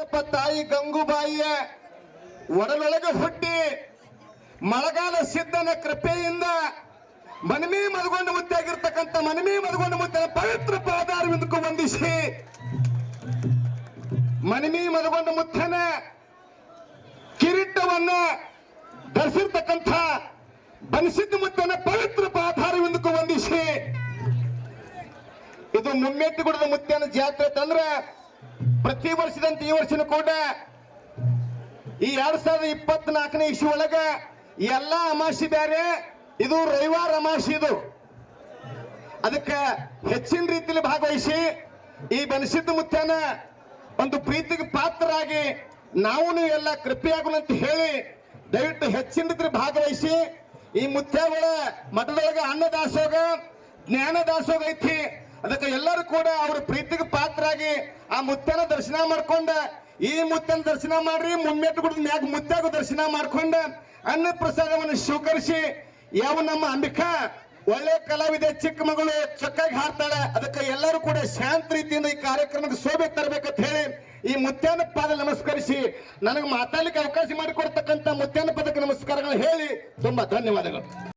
ಲಿಂಗಪ್ಪ ತಾಯಿ ಗಂಗುಬಾಯಿಯ ಒಡಲೊಳಗೆ ಹುಟ್ಟಿ ಮಳೆಗಾಲ ಸಿದ್ಧನ ಕೃಪೆಯಿಂದ ಮನಮಿ ಮದಗೊಂಡು ಮುತ್ತಾಗಿರ್ತಕ್ಕಂಥ ಮನಮಿ ಮದಗೊಂಡು ಮುತ್ತ ಪವಿತ್ರ ಪಾದಾರವಿಂದಕ್ಕೂ ವಂದಿಸಿ. ಮನಮಿ ಮದಗೊಂಡು ಮುತ್ತನ ಕಿರೀಟವನ್ನ ಧರಿಸಿರ್ತಕ್ಕಂಥ ಬನಸಿದ್ದ ಮುತ್ತನ ಪವಿತ್ರ ಪಾದಾರವಿಂದಕ್ಕೂ ವಂದಿಸಿ. ಇದು ಮುಮ್ಮೆಟ್ಟಿಗುಡದ ಮುತ್ತನ ಜಾತ್ರೆ ತಂದ್ರ ಪ್ರತಿ ವರ್ಷದಂತೆ ಈ ವರ್ಷನೂ ಕೂಡ ಈ ಎರಡ್ ಸಾವಿರದ ಇಪ್ಪತ್ನಾಲ್ಕನೇ ಇಶ್ಯೂ ಒಳಗ ಎಲ್ಲಾ ಅಮಾಸಿ ಬ್ಯಾರೆ, ಇದು ರವಿವಾರ ಅಮಾಶಿ ಇದು. ಅದಕ್ಕೆ ಹೆಚ್ಚಿನ ರೀತಿಯಲ್ಲಿ ಭಾಗವಹಿಸಿ ಈ ಬನಸಿದ್ದ ಮುತ್ಯನ ಒಂದು ಪ್ರೀತಿಗೆ ಪಾತ್ರರಾಗಿ ನಾವು ಎಲ್ಲ ಕೃಪೆಯಾಗಲು ಅಂತ ಹೇಳಿ ದಯವಿಟ್ಟು ಹೆಚ್ಚಿನ ರೀತಿಯಲ್ಲಿ ಭಾಗವಹಿಸಿ ಈ ಮುತ್ಯಗಳ ಮಠದೊಳಗೆ ಅನ್ನ ದಾಸೋಗ ಜ್ಞಾನ ದಾಸೋಗ ಐತಿ. ಅದಕ್ಕೆ ಎಲ್ಲರೂ ಕೂಡ ಅವ್ರ ಪ್ರೀತಿಗೆ ಪಾತ್ರರಾಗಿ ಆ ಮುತ್ತನ ದರ್ಶನ ಮಾಡ್ಕೊಂಡ. ಈ ಮುತ್ತನ ದರ್ಶನ ಮಾಡ್ರಿ ಮುಮ್ಮೆಟ್ಟುಗುಡ್ದ ಮ್ಯಾಗ ಮುತ್ತಾಗ ದರ್ಶನ ಮಾಡ್ಕೊಂಡ. ಅನ್ನ ಪ್ರಸಾದವನ್ನು ಸ್ವೀಕರಿಸಿ, ಯಾವ ನಮ್ಮ ಅಂಬಿಕಾ ಒಳ್ಳೆ ಕಲಾವಿದೆ, ಚಿಕ್ಕ ಮಗಳು ಚೊಕ್ಕಾಗಿ ಹಾಡ್ತಾಳೆ. ಅದಕ್ಕೆ ಎಲ್ಲರೂ ಕೂಡ ಶಾಂತ ರೀತಿಯಿಂದ ಈ ಕಾರ್ಯಕ್ರಮಕ್ಕೆ ಶೋಭೆ ತರಬೇಕಂತ ಹೇಳಿ ಈ ಮುತ್ಯಾನ ಪಾದ ನಮಸ್ಕರಿಸಿ, ನನಗೆ ಮಾತಾಡ್ಲಿಕ್ಕೆ ಅವಕಾಶ ಮಾಡಿಕೊಡ್ತಕ್ಕಂಥ ಮುತ್ಯಾನ ಪದಕ್ಕೆ ನಮಸ್ಕಾರಗಳು ಹೇಳಿ ತುಂಬಾ ಧನ್ಯವಾದಗಳು.